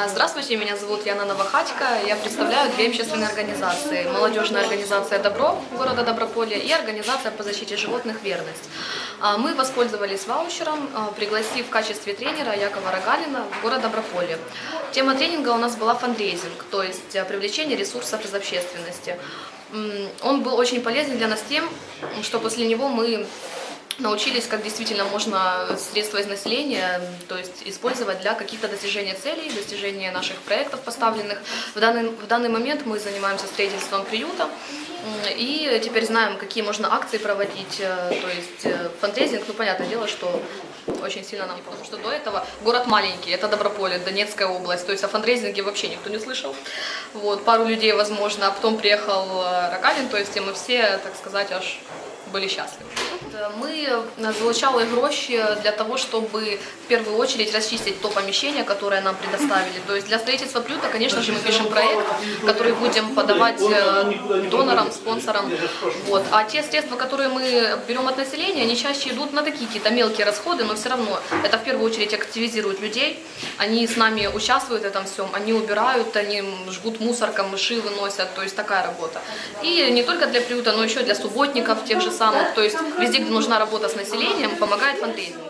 А, Здравствуйте, меня зовут Яна Новохатько. Я представляю две общественные организации. Молодежная организация «Добро» города Доброполья и организация по защите животных «Верность». А, Мы воспользовались ваучером, а, пригласив в качестве тренера Якова Рогалина в город Доброполье. Тема тренинга у нас была фандрейзинг, то есть привлечение ресурсов из общественности. Он был очень полезен для нас тем, что после него мы научились, как действительно можно средства из населения, то есть использовать для каких-то достижения целей, достижения наших проектов поставленных. В данный, в данный момент мы занимаемся строительством приюта и теперь знаем, какие можно акции проводить, э, то есть э, фандрейзинг, ну понятное дело, что очень сильно нам, потому что до этого город маленький, это Доброполе, Донецкая область, то есть о фандрейзинге вообще никто не слышал. Вот, пару людей, возможно, а потом приехал э, Рокалин, то есть и мы все, так сказать, аж были счастливы. Ми залучали гроші для того, щоб в первую очередь расчистить то помещение, которое нам предоставили. То есть для строительства приюта, конечно же, мы пишем проект, который будем подавать э, донорам, спонсорам. Вот. А те средства, которые мы берем от населения, они чаще идут на такие какие-то мелкие расходы, но все равно это в первую очередь активизирует людей. Они с нами участвуют в этом всем, они убирают, они жгут мусор, камыши выносят, то есть такая работа. И не только для приюта, но еще для субботников тех же самых. То есть везде, где нужна работа с населением, помогает фандрейзинг.